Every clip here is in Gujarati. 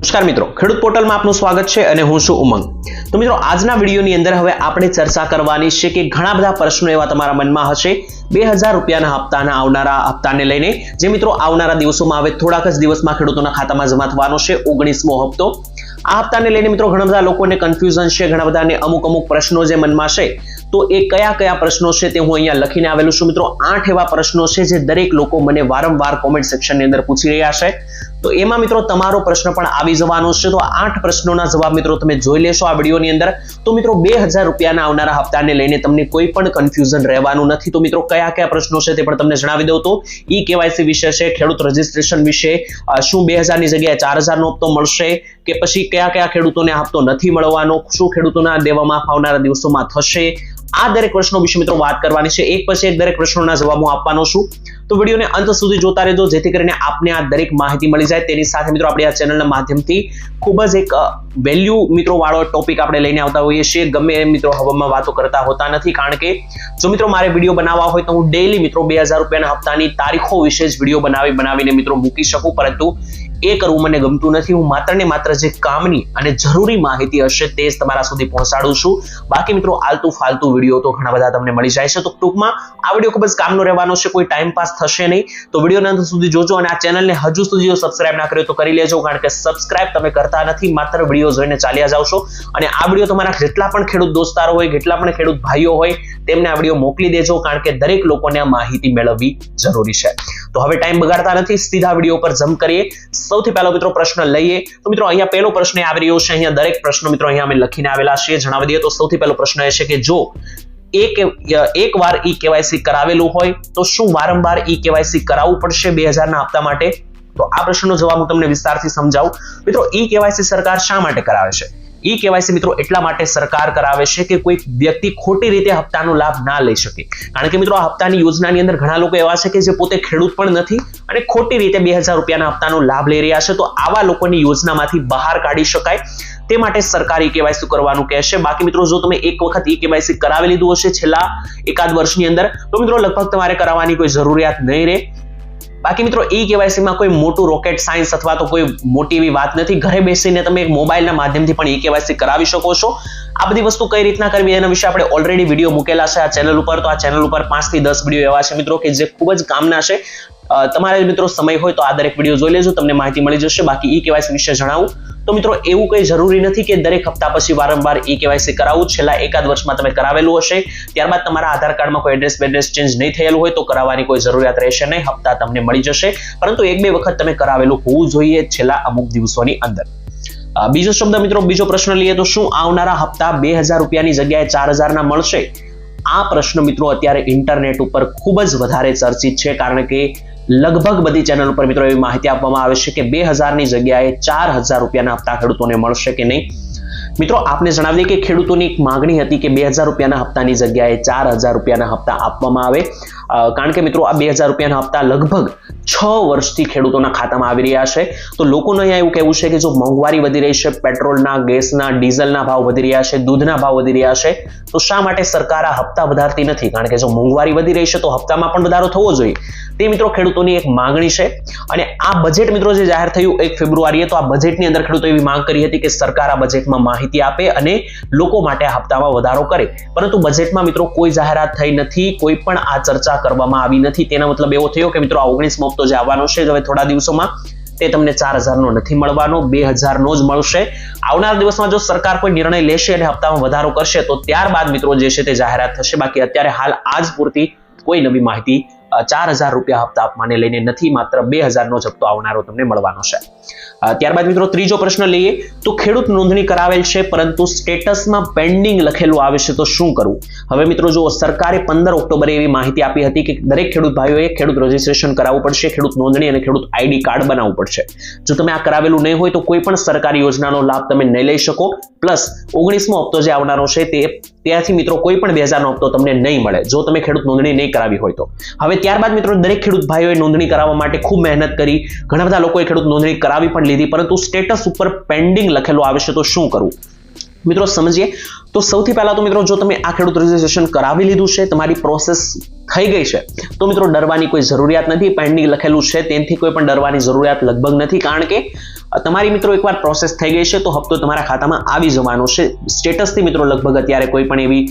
નમસ્કાર મિત્રો, ખેડૂત પોર્ટલમાં આપનું સ્વાગત છે અને હું છું ઉમંગ. તો મિત્રો, આજના વિડીયોની અંદર હવે આપણે ચર્ચા કરવાની છે કે ઘણા બધા પ્રશ્નો એવા તમારા મનમાં હશે. બે હજાર રૂપિયાના હપ્તાના આવનારા હપ્તાને લઈને જે મિત્રો આવનારા દિવસોમાં હવે થોડાક જ દિવસમાં ખેડૂતોના ખાતામાં જમા થવાનો છે, ઓગણીસમો હપ્તો. આ હપ્તાને લઈને મિત્રો, ઘણા બધા લોકોને કન્ફ્યુઝન છે, ઘણા બધાને અમુક અમુક પ્રશ્નો જે મનમાં છે. તો એ કયા કયા પ્રશ્નો છે તે હું અહીંયા લખીને આવેલું છું. મિત્રો, આઠ એવા પ્રશ્નો છે જે દરેક લોકો મને વારંવાર કોમેન્ટ સેક્શનની અંદર પૂછી રહ્યા છે. તો એમાં મિત્રો તમારો પ્રશ્ન પણ આવી જવાનો છે. તો આઠ પ્રશ્નોના જવાબ મિત્રો તમે જોઈ લેશો આ વિડીયોની અંદર. તો મિત્રો બે હજાર રૂપિયાના આવનારા હપ્તાને લઈને તમને કોઈ પણ કન્ફ્યુઝન રહેવાનું નથી. તો મિત્રો કયા કયા પ્રશ્નો છે તે પણ તમને જણાવી દઉં તો ઈ કેવાયસી વિશે છે, ખેડૂત રજીસ્ટ્રેશન વિશે શું બે હજારની જગ્યાએ ચાર હજારનો હપ્તો મળશે કે પછી કયા કયા ખેડૂતોને હપ્તો નથી મળવાનો, શું ખેડૂતોના દેવામાં આવનારા દિવસોમાં થશે? આ દરેક પ્રશ્નો વિશે મિત્રો વાત કરવાની છે. એક પછી એક દરેક પ્રશ્નોના જવાબ હું આપવાનો છું. તો વિડીયોને અંત સુધી જોતા રહેજો, જેથી કરીને આપને આ દરેક માહિતી મળી જાય. તેની સાથે મિત્રો આપણે આ ચેનલના માધ્યમથી ખૂબ જ એક વેલ્યુ મિત્રો વાળો ટોપિક આપણે લઈને આવતા હોઈએ છીએ. ગમે એમ મિત્રો હવામાં વાતો કરતા હોતા નથી, કારણ કે જો મિત્રો મારે વીડિયો બનાવવા હોય તો હું ડેઈલી મિત્રો બે હજાર રૂપિયાના હપ્તાની તારીખો વિશે જ વીડિયો બનાવી, બનાવીને મિત્રો મૂકી શકું. પરંતુ એ કરવું મને ગમતું નથી. હું માત્ર ને માત્ર જે કામની અને જરૂરી માહિતી હશે તે જ તમારા સુધી પહોંચાડું છું. બાકી મિત્રો, આલતુ ફાલતુ વીડિયો તો ઘણા બધા તમને મળી જાય છે. તો ટૂંકમાં આ વીડિયો ખૂબ જ કામનો રહેવાનો છે. કોઈ ટાઈમ પાસ થશે નહીં. તો વિડીયોના અંત સુધી જોજો અને આ ચેનલને હજુ સુધી જો સબસ્ક્રાઇબ ના કર્યો તો કરી લેજો, કારણ કે સબસ્ક્રાઇબ તમે કરતા નથી, માત્ર વીડિયો જોઈને ચાલ્યા જાવ અને આ વીડિયો તમારા જેટલા પણ ખેડૂત દોસ્તારો હોય, જેટલા પણ ખેડૂત ભાઈઓ હોય, તેમને આ વીડિયો મોકલી દેજો, કારણ કે દરેક લોકોને આ માહિતી મેળવવી જરૂરી છે. તો હવે ટાઈમ બગાડતા નથી, સીધા વીડિયો પર જમ્પ કરીએ. સૌથી પહેલો મિત્રો પ્રશ્ન લઈએ. તો મિત્રો અહીંયા પહેલો પ્રશ્ન આવી રહ્યો છે. અહીંયા દરેક પ્રશ્નો મિત્રો અહીંયા અમે લખીને આવેલા છે જણાવી દઈએ તો સૌથી પહેલો પ્રશ્ન એ છે કે જો એક એક વાર ઈ કેવાયસી કરાવેલું હોય, તો શું વારંવાર ઈ કેવાયસી કરાવવું પડશે બે હજારના હપ્તા માટે? તો આ પ્રશ્નનો જવાબ હું તમને વિસ્તારથી સમજાવું. મિત્રો, ઈ કેવાયસી સરકાર શા માટે કરાવે છે? ઈ કેવાયસી મિત્રો એટલા માટે સરકાર કરાવે છે કે કોઈ વ્યક્તિ ખોટી રીતે હપ્તાનો લાભ ના લઈ શકે. કારણ કે મિત્રો, આ હપ્તાની યોજનાની અંદર ઘણા લોકો એવા છે કે જે પોતે ખેડૂત પણ નથી અને ખોટી રીતે બે હજાર રૂપિયાના હપ્તાનો લાભ લઈ રહ્યા છે. તો આવા લોકોની યોજનામાંથી બહાર કાઢી શકાય. તે માટે સરકાર કેવાયસી કરવાનું કહેશે. બાકી મિત્રો, જો તમે એક વખત ઈ કેવાયસી કરાવી લીધું હશે છેલ્લા એકાદ વર્ષની અંદર, તો મિત્રો, લગભગ તમારે કરાવવાની કોઈ જરૂરિયાત નહીં રહે. બાકી મિત્રો, ઈ કેવાયસીમાં કોઈ મોટું રોકેટ સાયન્સ અથવા તો કોઈ મોટી એવી વાત નથી. ઘરે બેસીને તમે એક મોબાઈલના માધ્યમથી પણ ઈ કેવાયસી કરાવી શકો છો. આ બધી વસ્તુ કઈ રીતના કરવી એના વિશે આપણે ઓલરેડી વીડિયો મૂકેલા છે આ ચેનલ ઉપર. તો આ ચેનલ ઉપર પાંચથી દસ વીડિયો એવા છે મિત્રો, કે જે ખૂબ જ કામના છે. તમારે મિત્રો સમય હોય તો આ દરેક વીડિયો જોઈ લેજો, તમને માહિતી મળી જશે. બાકી ઈ કેવાયસી વિશે જણાવું. તો મિત્રો, એવું કંઈ જરૂરી નથી કે દરેક હપ્તા પછી વારંવાર ઈ કેવાયસી કરાવવું છેલ્લા એકાદ વર્ષમાં તમે કરાવેલું હશે. ત્યારબાદ તમારા આધાર કાર્ડમાં કોઈ એડ્રેસ બેડ્રેસ ચેન્જ નહીં થયેલું હોય તો કરાવવાની કોઈ જરૂરિયાત રહેશે નહીં. હપ્તા તમને મળી જશે. પરંતુ એક બે વખત તમે કરાવેલું હોવું જોઈએ છેલ્લા અમુક દિવસોની અંદર. બીજો શબ્દ મિત્રો, બીજો પ્રશ્ન લઈએ તો શું આવનારા હપ્તા બે હજાર રૂપિયાની જગ્યાએ ચાર હજારના મળશે? આ પ્રશ્ન મિત્રો અત્યારે ઇન્ટરનેટ ઉપર ખૂબ જ વધારે ચર્ચિત છે. કારણ કે લગભગ બધી ચેનલ ઉપર મિત્રો એવી માહિતી આપવામાં આવે છે કે બે હજારની જગ્યાએ ચાર હજાર રૂપિયાના હપ્તા ખેડૂતોને મળશે કે નહીં? મિત્રો, આપને જણાવીએ કે ખેડૂતોની એક માંગણી હતી કે બે હજાર રૂપિયાના હપ્તાની જગ્યાએ ચાર હજાર રૂપિયાના હપ્તા આપવામાં આવે. કારણ કે મિત્રો આ બે હજાર રૂપિયાના હપ્તા લગભગ છ વર્ષથી ખેડૂતોના ખાતામાં આવી રહ્યા છે. તો લોકોનું અહીંયા એવું કહેવું છે કે જો મોંઘવારી વધી રહી છે, પેટ્રોલના, ગેસના, ડીઝલના ભાવ વધી રહ્યા છે, દૂધના ભાવ વધી રહ્યા છે, તો શા માટે સરકાર આ હપ્તા વધારતી નથી? કારણ કે જો મોંઘવારી વધી રહી છે તો હપ્તામાં પણ વધારો થવો જોઈએ. તે મિત્રો ખેડૂતોની એક માંગણી છે. અને આ બજેટ મિત્રો જે જાહેર થયું એક ફેબ્રુઆરીએ, તો આ બજેટની અંદર ખેડૂતો એવી માંગ કરી હતી કે સરકાર આ બજેટમાં માહિતી આપે અને લોકો માટે આ હપ્તામાં વધારો કરે. પરંતુ બજેટમાં મિત્રો કોઈ જાહેરાત થઈ નથી, કોઈ પણ આ ચર્ચા કરવામાં આવી નથી. તેનો મતલબ એવો થયો કે મિત્રો આ ઓગણીસમો હપ્તો જે આવવાનો છે હવે થોડા દિવસોમાં તે તમને ચાર હજારનો નથી મળવાનો, બે હજારનો જ મળશે. આવનાર દિવસમાં જો સરકાર કોઈ નિર્ણય લેશે અને હપ્તામાં વધારો કરશે, તો ત્યારબાદ મિત્રો જે છે તે જાહેરાત થશે. બાકી અત્યારે હાલ આજ પૂરતી કોઈ નવી માહિતી ચાર હજાર રૂપિયા હપ્તા આપવાને લઈને નથી, માત્ર બે હજારનો જ હપ્તો આવનારો તમને મળવાનો છે. ત્યારબાદ મિત્રો ત્રીજો પ્રશ્ન લઈએ, તો ખેડૂત નોંધણી કરાવેલ છે, પરંતુ સ્ટેટસમાં પેન્ડિંગ લખેલું આવે છે, તો શું કરવું? હવે મિત્રો જો સરકારે પંદર ઓક્ટોબરે એવી માહિતી આપી હતી કે દરેક ખેડૂત ભાઈઓએ ખેડૂત રજીસ્ટ્રેશન કરાવવું પડશે, ખેડૂત નોંધણી અને ખેડૂત આઈડી કાર્ડ બનાવવું પડશે. જો તમે આ કરાવેલું નહીં હોય, તો કોઈ પણ સરકારી યોજનાનો લાભ તમે નહીં લઈ શકો. પ્લસ ઓગણીસમો હપ્તો જે આવનારો છે, તે ત્યાંથી મિત્રો કોઈ પણ બે હજારનો હપ્તો તમને નહીં મળે. જો તમે ખેડૂત નોંધણી નહીં કરાવી હોય તો. હવે ત્યારબાદ મિત્રો દરેક ખેડૂત ભાઈઓએ નોંધણી કરાવવા માટે ખૂબ મહેનત કરી. ઘણા બધા લોકોએ ખેડૂત નોંધણી કરાવી પણ લીધી, પરંતુ સ્ટેટસ ઉપર પેન્ડિંગ લખેલો આવે છે તો શું કરવું? મિત્રો સમજીએ? તો સૌથી પહેલા તો મિત્રો જો તમે આ ખેડૂત રજીસ્ટ્રેશન કરાવી લીધું છે, તમારી પ્રોસેસ થઈ ગઈ છે, તો મિત્રો ડરવાની કોઈ જરૂરિયાત નથી. પેન્ડિંગ લખેલું છે, તેનાથી કોઈ પણ ડરવાની જરૂરિયાત લગભગ નથી. કારણ કે તમારી મિત્રો એકવાર પ્રોસેસ થઈ ગઈ છે, તો હપ્તો તમારા ખાતામાં આવી જવાનો છે. સ્ટેટસથી મિત્રો લગભગ અત્યારે કોઈ પણ એવી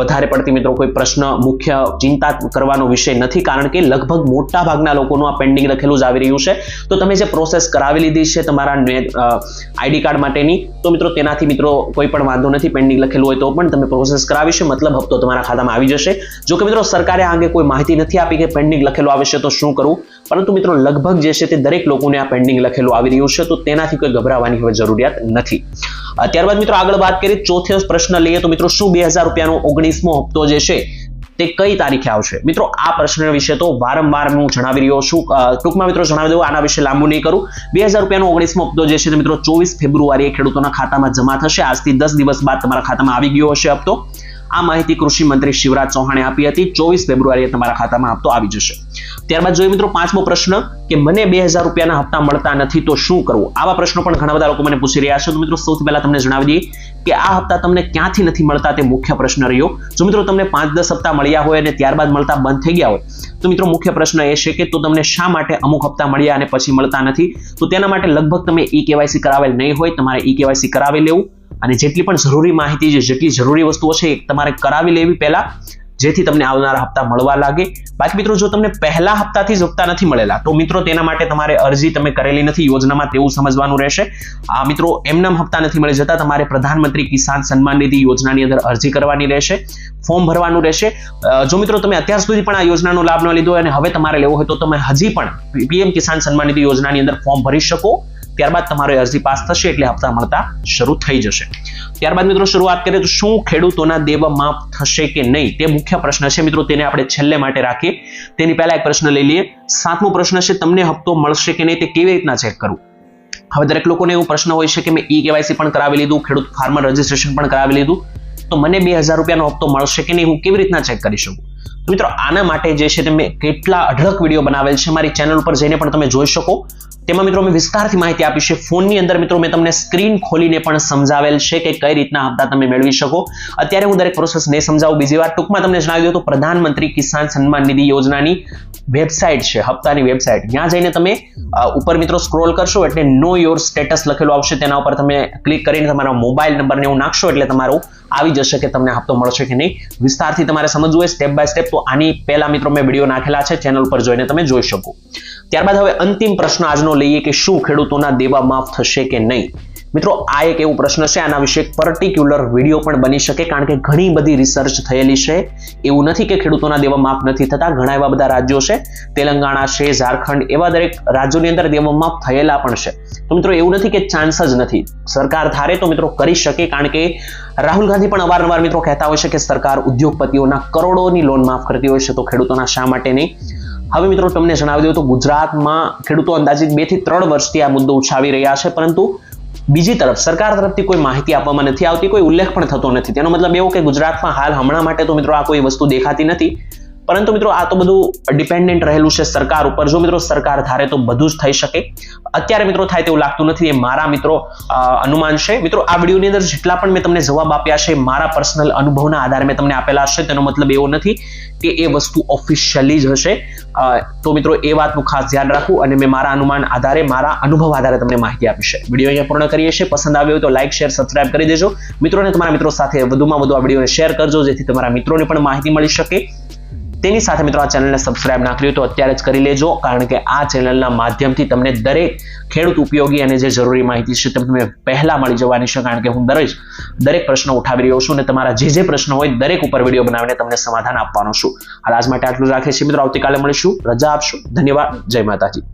વધારે પડતી મિત્રો કોઈ પ્રશ્ન, મુખ્ય ચિંતા કરવાનો વિષય નથી, કારણ કે લગભગ મોટા ભાગના લોકોનું આ પેન્ડિંગ લખેલું જ આવી રહ્યું છે. તો તમે જે પ્રોસેસ કરાવી લીધી છે તમારા આઈડી કાર્ડ માટેની, તો મિત્રો તેનાથી મિત્રો કોઈ પણ વાંધો નથી પેન્ડિંગ લખેલું હોય તો પણ તમે પ્રોસેસ કરાવી મતલબ હપ્તો તમારા ખાતામાં આવી જશે. જો કે મિત્રો સરકારે આ અંગે કોઈ માહિતી નથી આપી કે પેન્ડિંગ લખેલું આવે છે તો શું કરવું? પરંતુ મિત્રો, લગભગ જે છે તે દરેક લોકોને આ પેન્ડિંગ લખેલું આવી રહ્યું છે, તો તેનાથી કોઈ ગભરાવાની હવે જરૂરિયાત નથી. ત્યારબાદ મિત્રો, આગળ વાત કરીએ, ચોથો પ્રશ્ન લઈએ, તો મિત્રો, શું બે હજાર રૂપિયાનો ઓગણીસમો હપ્તો જે છે તે કઈ તારીખે આવશે? મિત્રો, આ પ્રશ્ન વિશે તો વારંવાર હું જણાવી રહ્યો છું. ટૂંકમાં મિત્રો જણાવી દઉં, આના વિશે લાંબુ નહીં કરું. બે હજાર રૂપિયાનો ઓગણીસમો હપ્તો જે છે મિત્રો, ચોવીસ ફેબ્રુઆરીએ ખેડૂતોના ખાતામાં જમા થશે. આજથી દસ દિવસ બાદ તમારા ખાતામાં આવી ગયો હશે હપ્તો. આ માહિતી કૃષિ મંત્રી શિવરાજ ચૌહાણે આપી હતી. ચોવીસ ફેબ્રુઆરીએ તમારા ખાતામાં હપ્તો આવી જશે. ત્યારબાદ જોઈએ મિત્રો પાંચમો પ્રશ્ન કે મને બે હજાર રૂપિયાના હપ્તા મળતા નથી તો શું કરવું? આવા પ્રશ્નો પણ ઘણા બધા લોકો મને પૂછી રહ્યા છે. તો મિત્રો સૌથી પહેલા તમને જણાવી દઈએ કે આ હપ્તા તમને ક્યાંથી નથી મળતા તે મુખ્ય પ્રશ્ન રહ્યો. જો મિત્રો તમને પાંચ દસ હપ્તા મળ્યા હોય અને ત્યારબાદ મળતા બંધ થઈ ગયા હોય, તો મિત્રો મુખ્ય પ્રશ્ન એ છે કે તો તમને શા માટે અમુક હપ્તા મળ્યા અને પછી મળતા નથી? તો તેના માટે લગભગ તમે ઈ કેવાયસી કરાવેલ નહીં હોય, તમારે ઈ કેવાયસી કરાવી લેવું. અને જેટલી પણ જરૂરી માહિતી છે, જેટલી જરૂરી વસ્તુઓ છે, એ તમારે કરાવી લેવી પહેલા, જેથી તમને આવનારા હપ્તા મળવા લાગે. બાકી મિત્રો, જો તમને પહેલા હપ્તાથી જ હપ્તા નથી મળેલા, તો મિત્રો તેના માટે તમારે અરજી તમે કરેલી નથી, યોજનામાં તેવું સમજવાનું રહેશે. આ મિત્રો એમનામ હપ્તા નથી મળી જતા, તમારે પ્રધાનમંત્રી કિસાન સન્માન નિધિ યોજનાની અંદર અરજી કરવાની રહેશે, ફોર્મ ભરવાનું રહેશે. જો મિત્રો તમે અત્યાર સુધી પણ આ યોજનાનો લાભ ન લીધો અને હવે તમારે લેવો હોય તો તમે હજી પણ પીએમ કિસાન સન્માન નિધિ યોજનાની અંદર ફોર્મ ભરી શકો. ત્યારબાદ તમારી અરજી પાસ થશે એટલે હપ્તા મળતા શરૂ થઈ જશે. ત્યારબાદ મિત્રો શરૂઆત કરીએ તો શું ખેડૂતોના દેવા માફ થશે કે નહીં? તે મુખ્ય પ્રશ્ન છે. મિત્રો તેને આપણે છેલ્લે માટે રાખીએ. તેની પહેલા એક પ્રશ્ન લઈ લઈએ. સાતમો પ્રશ્ન છે, તમને હપ્તો મળશે કે નહીં તે કેવી રીતના ચેક કરવું? હવે દરેક લોકોને એવો પ્રશ્ન હોય છે કે મેં ઈ કેવાયસી પણ કરાવી લીધું, ખેડૂત ફાર્મર રજીસ્ટ્રેશન પણ કરાવી લીધું. તો મને બે હજાર રૂપિયાનો હપ્તો મળશે કે નહીં? હું કેવી રીતના ચેક કરી શકું? મિત્રો આના માટે જે છે તે મેં કેટલા અઢળક વીડિયો બનાવેલ છે. મારી ચેનલ ઉપર જઈને પણ તમે જોઈ શકો. તેમાં મિત્રો મેં વિસ્તારથી માહિતી આપી છે. ફોનની અંદર મિત્રો મેં તમને સ્ક્રીન ખોલીને પણ સમજાવેલ છે કે કઈ રીતના હપ્તા તમે મેળવી શકો. અત્યારે હું દરેક પ્રોસેસ નહીં સમજાવું. બીજી વાર ટૂંકમાં તમને જણાવી દઉં તો પ્રધાનમંત્રી કિસાન સન્માન નિધિ યોજનાની વેબસાઇટ છે, હપ્તાની વેબસાઇટ. ત્યાં જઈને તમે ઉપર મિત્રો સ્ક્રોલ કરશો એટલે નો યોર સ્ટેટસ લખેલું આવશે. તેના ઉપર તમે ક્લિક કરીને તમારા મોબાઈલ નંબરને એવું નાખશો એટલે તમારું આવી જશે કે તમને હપ્તો મળશે કે નહીં. વિસ્તારથી તમારે સમજવું હોય સ્ટેપ બાય સ્ટેપ તો આની પહેલા મિત્રો મેં વીડિયો નાખેલા છે ચેનલ પર જોઈને તમે જોઈ શકો. ત્યારબાદ હવે અંતિમ પ્રશ્ન આજનો લઈએ કે શું ખેડૂતોના દેવા માફ થશે કે નહીં? મિત્રો, આ એક એવો પ્રશ્ન છે. આના વિશે પર્ટિક્યુલર વીડિયો પણ બની શકે કારણ કે ઘણી બધી રિસર્ચ થયેલી છે. એવું નથી કે ખેડૂતોના દેવા માફ નથી થતા. ઘણા એવા બધા રાજ્યો છે. તેલંગાણા છે, ઝારખંડ, એવા દરેક રાજ્યોની અંદર દેવા માફ થયેલા પણ છે. તો મિત્રો, એવું નથી કે ચાન્સ જ નથી. સરકાર ધારે તો મિત્રો કરી શકે કારણ કે રાહુલ ગાંધી પણ અવારનવાર મિત્રો કહેતા હોય છે કે સરકાર ઉદ્યોગપતિઓના કરોડોની લોન માફ કરતી હોય છે. તો ખેડૂતોના શા માટે નહીં? હવે મિત્રો, તમને જણાવી દઉં તો ગુજરાતમાં ખેડૂતો અંદાજિત બેથી ત્રણ વર્ષથી આ મુદ્દો ઉછાવી રહ્યા છે. પરંતુ બીજી તરફ સરકાર તરફથી કોઈ માહિતી આપવામાં નથી આવતી, કોઈ ઉલ્લેખ પણ થતો નથી. તેનો મતલબ એવો કે ગુજરાતમાં હાલ હમણાં માટે તો મિત્રો આ કોઈ વસ્તુ દેખાતી નથી. પરંતુ મિત્રો આ તો બધું ડિપેન્ડન્ટ રહેલું છે સરકાર ઉપર. જો મિત્રો સરકાર ધારે તો બધું જ થઈ શકે. અત્યારે મિત્રો થાય તેવું લાગતું નથી. એ મારા મિત્રો અનુમાન છે. મિત્રો, આ વિડીયોની અંદર જેટલા પણ મેં તમને જવાબ આપ્યા છે, મારા પર્સનલ અનુભવના આધારે મેં તમને આપેલા છે. તેનો મતલબ એવો નથી કે એ વસ્તુ ઓફિશિયલી જ હશે. તો મિત્રો એ વાતનું ખાસ ધ્યાન રાખવું અને મેં મારા અનુમાન આધારે, મારા અનુભવ આધારે તમને માહિતી આપી છે. વીડિયો અહીંયા પૂર્ણ કરીએ છીએ. પસંદ આવ્યો હોય તો લાઇક શેર સબસ્ક્રાઇબ કરી દેજો. મિત્રોને તમારા મિત્રો સાથે વધુમાં વધુ આ વિડીયોને શેર કરજો, જેથી તમારા મિત્રોને પણ માહિતી મળી શકે. તેની સાથે મિત્રો આ ચેનલને સબસ્ક્રાઇબ ના કર્યું તો અત્યારે જ કરી લેજો, કારણ કે આ ચેનલના માધ્યમથી તમને દરેક ખેડૂત ઉપયોગી અને જે જરૂરી માહિતી છે તમને પહેલા મળી જવાની છે, કારણ કે હું દરેક દરેક પ્રશ્નો ઉઠાવી રહ્યો છું અને તમારા જે જે પ્રશ્ન હોય દરેક ઉપર વીડિયો બનાવીને તમને સમાધાન આપવાનો છું. હાલ આજ માટે આટલું રાખીએ છીએ મિત્રો, આવતીકાલે મળીશું. રજા આપશું. ધન્યવાદ. જય માતાજી.